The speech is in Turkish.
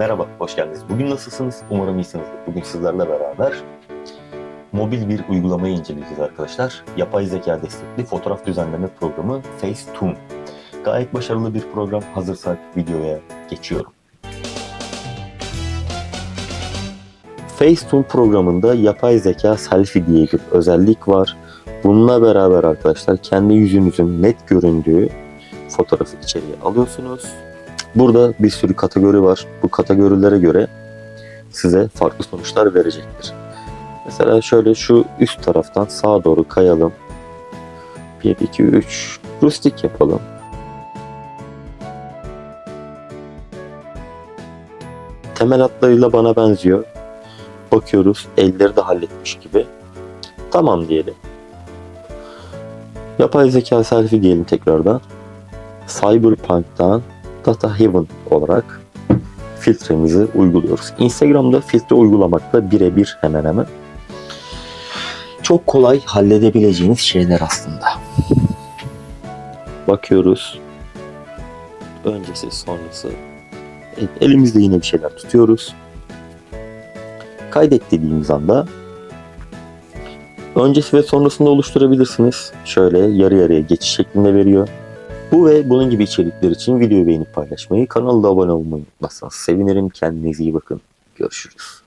Merhaba, hoş geldiniz. Bugün nasılsınız? Umarım iyisinizdir. Bugün sizlerle beraber mobil bir uygulamayı inceleyeceğiz arkadaşlar. Yapay zeka destekli fotoğraf düzenleme programı Facetune. Gayet başarılı bir program. Hazırsak videoya geçiyorum. Facetune programında yapay zeka selfie diye bir özellik var. Bununla beraber arkadaşlar kendi yüzünüzün net göründüğü fotoğrafı içeriye alıyorsunuz. Burada bir sürü kategori var. Bu kategorilere göre size farklı sonuçlar verecektir. Mesela şöyle şu üst taraftan sağa doğru kayalım. 1, 2, 3. Rustik yapalım. Temel hatlarıyla bana benziyor. Bakıyoruz elleri de halletmiş gibi. Tamam diyelim. Yapay zeka selfie diyelim tekrardan. Cyberpunk'tan Data Heaven olarak filtremizi uyguluyoruz. Instagram'da filtre uygulamakla birebir hemen hemen. Çok kolay halledebileceğiniz şeyler aslında. Bakıyoruz. Öncesi sonrası. Evet, elimizde yine bir şeyler tutuyoruz. Kaydet dediğimiz anda öncesi ve sonrasında oluşturabilirsiniz. Şöyle yarı yarıya geçiş şeklinde veriyor. Bu ve bunun gibi içerikler için videoyu beğenip paylaşmayı, kanala da abone olmayı unutmazsanız sevinirim. Kendinize iyi bakın. Görüşürüz.